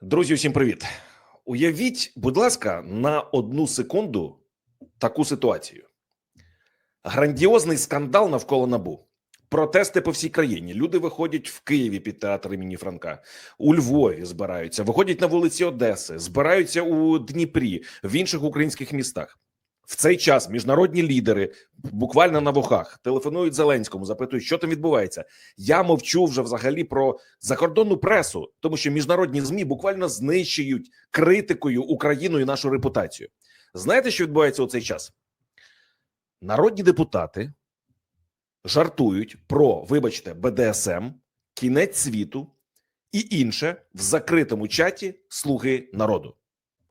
Друзі, усім привіт. Уявіть, будь ласка, на одну секунду таку ситуацію: грандіозний скандал навколо набу. Протести по всій країні. Люди виходять в Києві під театр імені Франка, у Львові збираються, виходять на вулиці Одеси, збираються у Дніпрі, в інших українських містах. В цей час міжнародні лідери буквально на вухах телефонують Зеленському, запитують, що там відбувається. Я мовчу вже взагалі про закордонну пресу, тому що міжнародні змі буквально знищують критикою Україну і нашу репутацію. Знаєте, що відбувається у цей час? Народні депутати жартують про, вибачте, БДСМ, кінець світу і інше в закритому чаті Слуги народу.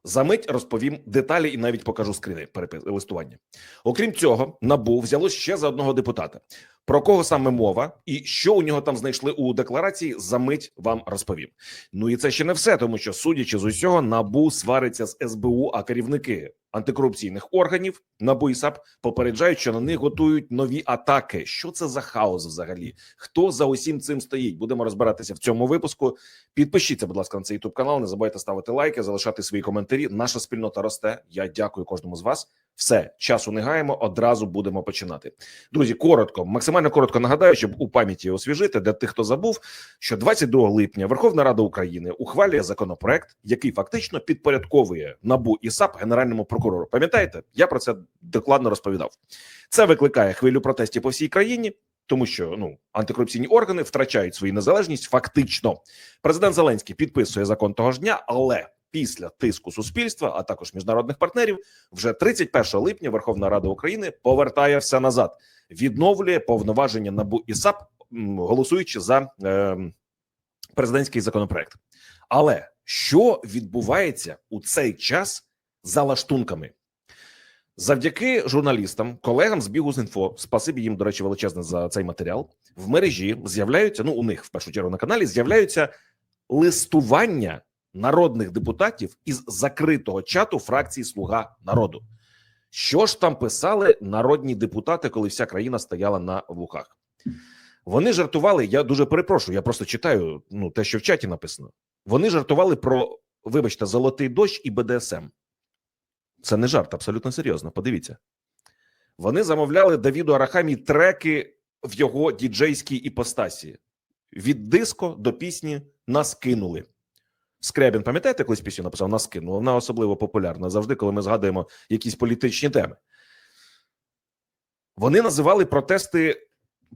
Замить розповім деталі і навіть покажу скріни листування. Окрім цього, набу взяло ще за одного депутата. Про кого саме мова і що у нього там знайшли у декларації, замить вам розповім. Ну і це ще не все, тому що, судячи з усього, набу свариться з СБУ, а керівники антикорупційних органів НАБУ і САП попереджають, що на них готують нові атаки. Що це за хаос взагалі? Хто за усім цим стоїть? Будемо розбиратися в цьому випуску. Підпишіться, будь ласка, на цей youtube канал. Не забувайте ставити лайки, залишати свої коментарі. Наша спільнота росте. Я дякую кожному з вас. Все, часу не гаємо. Одразу будемо починати. Друзі, коротко, максимально коротко нагадаю, щоб у пам'яті освіжити для тих, хто забув, що 22 липня Верховна Рада України ухвалює законопроект, який фактично підпорядковує набу і САП генеральному прокурору. Пам'ятаєте, я про це докладно розповідав. Це викликає хвилю протестів по всій країні. Тому що ну антикорупційні органи втрачають свою незалежність. Фактично, президент Зеленський підписує закон того ж дня, але після тиску суспільства, а також міжнародних партнерів, вже 31 липня Верховна Рада України повертає все назад, відновлює повноваження НАБУ і САП, голосуючи за е, президентський законопроект. Але що відбувається у цей час за лаштунками? Завдяки журналістам, колегам з бігу з інфо, спасибі їм, до речі, величезне за цей матеріал. В мережі з'являються. Ну, у них в першу чергу на каналі з'являються листування народних депутатів із закритого чату фракції Слуга народу. Що ж там писали народні депутати, коли вся країна стояла на вухах? Вони жартували. Я дуже перепрошую. Я просто читаю ну те, що в чаті написано. Вони жартували про, вибачте, золотий дощ і БДСМ. Це не жарт, абсолютно серйозно. Подивіться. Вони замовляли Давіду Арахамі треки в його діджейській іпостасі. Від диско до пісні нас кинули. Скрябін, пам'ятаєте, колись пісню написав на скину. Вона особливо популярна завжди, коли ми згадуємо якісь політичні теми. Вони називали протести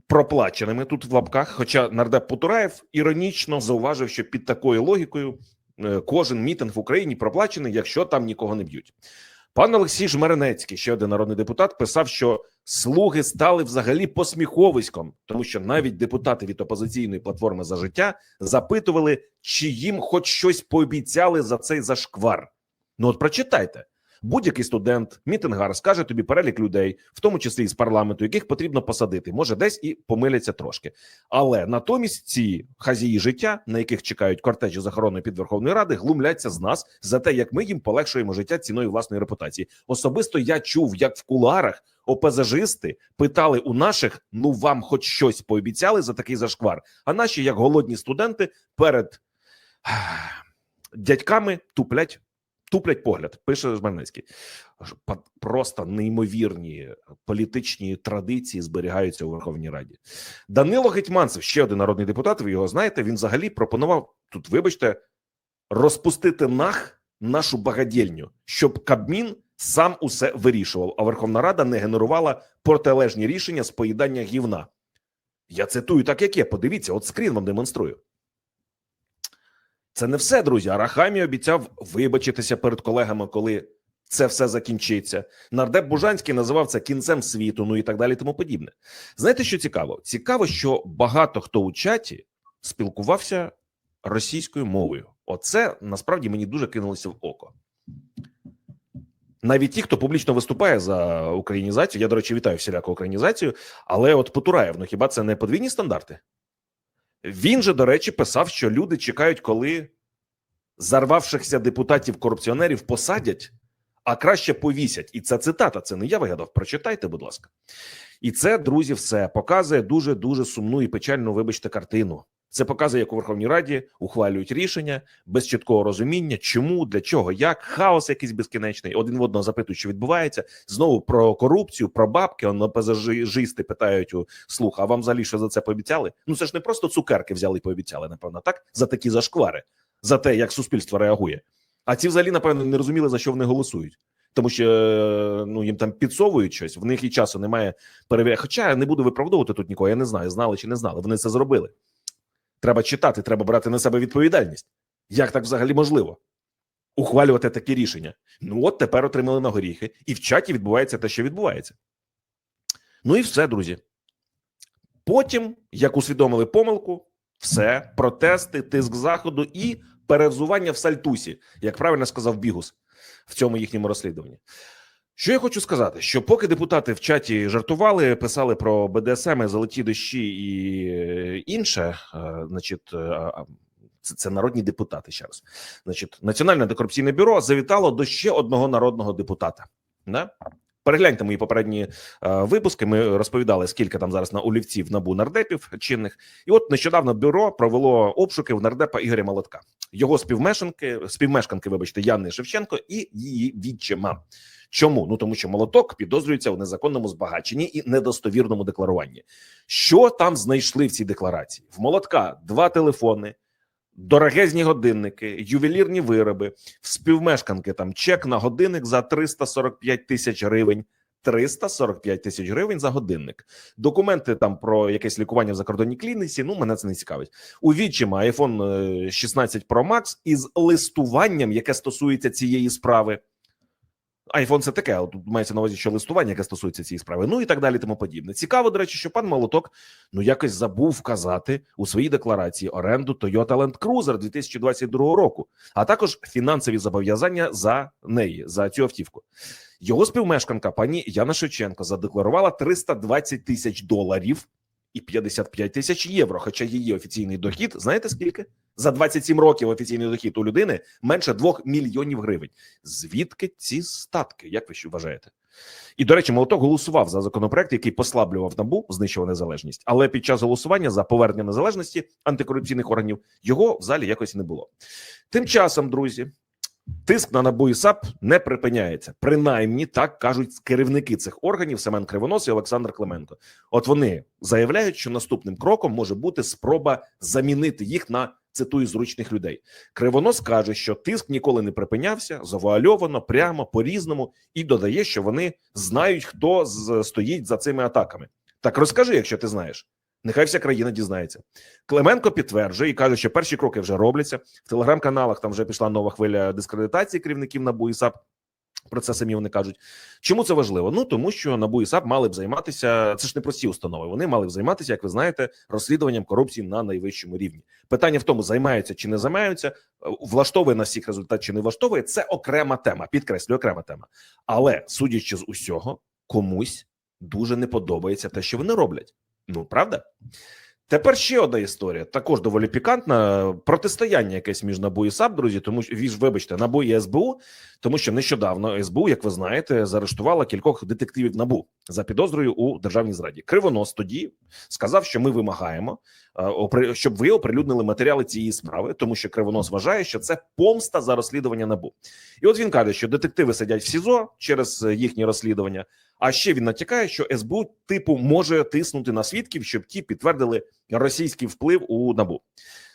проплаченими тут в лапках. Хоча нардеп Путураєв іронічно зауважив, що під такою логікою е, кожен мітинг в Україні проплачений, якщо там нікого не б'ють. Пан Олексій Жмеренецький, ще один народний депутат, писав, що слуги стали взагалі посміховиськом, тому що навіть депутати від опозиційної платформи за життя запитували, чи їм хоч щось пообіцяли за цей зашквар. Ну, от прочитайте. Будь-який студент, мітингар скаже тобі перелік людей, в тому числі з парламенту, яких потрібно посадити. Може, десь і помиляться трошки. Але натомість ці хазії життя, на яких чекають кортежі з охороною під Верховної Ради, глумляться з нас за те, як ми їм полегшуємо життя ціною власної репутації. Особисто я чув, як в кулуарах ОПЗЖисти питали у наших: ну вам хоч щось пообіцяли за такий зашквар. А наші, як голодні студенти, перед дядьками туплять туплять погляд, пише Жмельницький. Просто неймовірні політичні традиції зберігаються у Верховній Раді. Данило Гетьманцев, ще один народний депутат. Ви його знаєте. Він взагалі пропонував тут, вибачте, розпустити нах нашу багадільню, щоб Кабмін сам усе вирішував, а Верховна Рада не генерувала протилежні рішення з поїдання гівна. Я цитую так, як є. Подивіться, от скрін вам демонструю. Це не все, друзі. Арахамі обіцяв вибачитися перед колегами, коли це все закінчиться. Нардеп Бужанський називав це кінцем світу, ну і так далі, тому подібне. Знаєте, що цікаво? Цікаво, що багато хто у чаті спілкувався російською мовою. Оце насправді мені дуже кинулося в око. Навіть ті, хто публічно виступає за українізацію, я, до речі, вітаю всіляку українізацію, але от Потураєв, ну хіба це не подвійні стандарти? Він же, до речі, писав, що люди чекають, коли зарвавшихся депутатів-корупціонерів посадять, а краще повісять. І це цитата, це не я вигадав. Прочитайте, будь ласка. І це, друзі, все показує дуже дуже сумну і печальну, вибачте, картину. Це показує, як у Верховній Раді ухвалюють рішення без чіткого розуміння, чому, для чого, як хаос якийсь безкінечний. Один в одного запитують, що відбувається. Знову про корупцію, про бабки. Он пасажисти питають у слух. А вам взагалі що за це пообіцяли? Ну це ж не просто цукерки взяли і пообіцяли, напевно, так за такі зашквари, за те, як суспільство реагує. А ці взагалі, напевно, не розуміли за що вони голосують. Тому що ну їм там підсовують щось, в них і часу немає перевіряти. Хоча я не буду виправдовувати тут нікого. Я не знаю, знали чи не знали. Вони це зробили. Треба читати, треба брати на себе відповідальність. Як так взагалі можливо? Ухвалювати такі рішення. Ну от тепер отримали на горіхи, і в чаті відбувається те, що відбувається. Ну і все, друзі. Потім, як усвідомили помилку, все, протести, тиск заходу і перевзування в сальтусі, як правильно сказав Бігус в цьому їхньому розслідуванні. Що я хочу сказати, що поки депутати в чаті жартували, писали про БДСМ, золоті дощі і е, інше, е, значить, е, це, це народні депутати. Ще раз, значить, Національне антикорупційне бюро завітало до ще одного народного депутата. Да? Перегляньте мої попередні е, випуски. Ми розповідали, скільки там зараз на олівців набу нардепів чинних. І от нещодавно бюро провело обшуки в нардепа Ігоря Молотка, його співмешканки, співмешканки, вибачте, Яни Шевченко і її відчима. Чому? Ну тому що молоток підозрюється в незаконному збагаченні і недостовірному декларуванні. Що там знайшли в цій декларації? В молотка два телефони, дорогезні годинники, ювелірні вироби, в співмешканки там чек на годинник за 345 тисяч гривень. 345 тисяч гривень за годинник. Документи там про якесь лікування в закордонній клініці. Ну мене це не цікавить. У відчима iPhone е, 16 Pro Max із листуванням, яке стосується цієї справи. iPhone це таке, тут мається на увазі, що листування, яке стосується цієї справи, ну і так далі, тому подібне. Цікаво, до речі, що пан Молоток ну якось забув вказати у своїй декларації оренду Toyota Land Cruiser 2022 року, а також фінансові зобов'язання за неї за цю автівку. Його співмешканка, пані Яна Шевченко, задекларувала 320 тисяч доларів і 55 тисяч євро. Хоча її офіційний дохід, знаєте скільки? За 27 років офіційний дохід у людини менше 2 мільйонів гривень. Звідки ці статки? Як ви ще вважаєте? І до речі, молоток голосував за законопроект, який послаблював набу, знищував незалежність. Але під час голосування за повернення незалежності антикорупційних органів його в залі якось не було. Тим часом, друзі, тиск на набу і САП не припиняється. Принаймні так кажуть керівники цих органів Семен Кривонос і Олександр Клименко. От вони заявляють, що наступним кроком може бути спроба замінити їх на цитую зручних людей. Кривонос каже, що тиск ніколи не припинявся, завуальовано, прямо по різному, і додає, що вони знають, хто стоїть за цими атаками. Так розкажи, якщо ти знаєш. Нехай вся країна дізнається. Клименко підтверджує і каже, що перші кроки вже робляться. В телеграм-каналах там вже пішла нова хвиля дискредитації керівників НАБУ і САП. Про це самі вони кажуть. Чому це важливо? Ну тому що НАБУ і САП мали б займатися. Це ж не прості установи. Вони мали б займатися, як ви знаєте, розслідуванням корупції на найвищому рівні. Питання в тому, займаються чи не займаються, влаштовує на всіх результат чи не влаштовує. Це окрема тема. Підкреслю, окрема тема. Але судячи з усього, комусь дуже не подобається те, що вони роблять. Ну правда? Тепер ще одна історія, також доволі пікантна. Протистояння якесь між НАБУ і САП, друзі, тому що вибачте, НАБУ і СБУ, тому що нещодавно СБУ, як ви знаєте, заарештувала кількох детективів НАБУ за підозрою у державній зраді. Кривонос тоді сказав, що ми вимагаємо, е, щоб ви оприлюднили матеріали цієї справи, тому що Кривонос вважає, що це помста за розслідування НАБУ. І от він каже, що детективи сидять в СІЗО через е, їхні розслідування. А ще він натякає, що СБУ типу може тиснути на свідків, щоб ті підтвердили російський вплив у набу.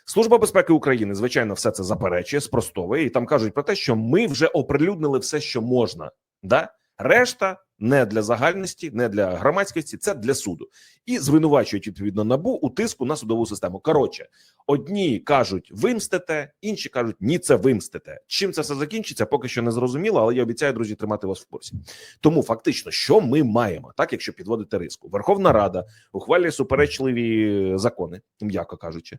Служба безпеки України, звичайно, все це заперечує, спростовує, і там кажуть про те, що ми вже оприлюднили все, що можна. Да? Решта не для загальності, не для громадськості, це для суду. І звинувачують відповідно набу у тиску на судову систему. Коротше, одні кажуть, вимстите, інші кажуть, ні, це вимстите. Чим це все закінчиться, поки що не зрозуміло, але я обіцяю, друзі, тримати вас в курсі. Тому фактично, що ми маємо, так якщо підводити риску, Верховна Рада ухвалює суперечливі закони, м'яко кажучи.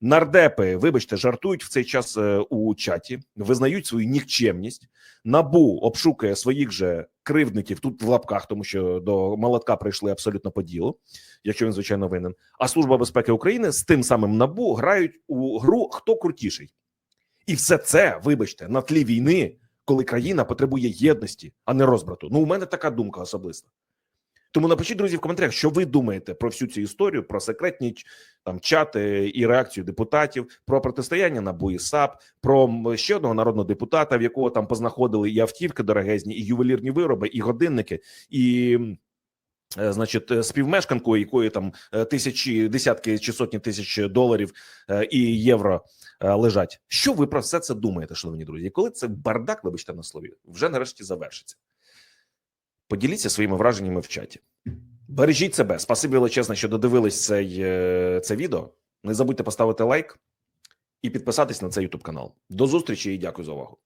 Нардепи, вибачте, жартують в цей час е, у чаті, визнають свою нікчемність. Набу обшукує своїх же кривдників тут в лапках, тому що до молотка прийшли абсолютно по ділу, якщо він звичайно винен. А служба безпеки України з тим самим набу грають у гру хто крутіший, і все це, вибачте, на тлі війни, коли країна потребує єдності, а не розбрату. Ну, у мене така думка особиста. Тому напишіть, друзі, в коментарях, що ви думаєте про всю цю історію, про секретні там чати і реакцію депутатів, про протистояння НАБУ і САП, про ще одного народного депутата, в якого там познаходили і автівки дорогезні, і ювелірні вироби, і годинники, і. Е, Значить, е, співмешканку, якої там е, тисячі, десятки чи сотні тисяч доларів і євро лежать. Що ви про все це думаєте, шановні друзі? Коли це бардак, вибачте на слові, вже нарешті завершиться? Поділіться своїми враженнями в чаті. Бережіть себе. Спасибі величезне, що додивились цей, це відео. Не забудьте поставити лайк і підписатись на цей YouTube канал. До зустрічі і дякую за увагу.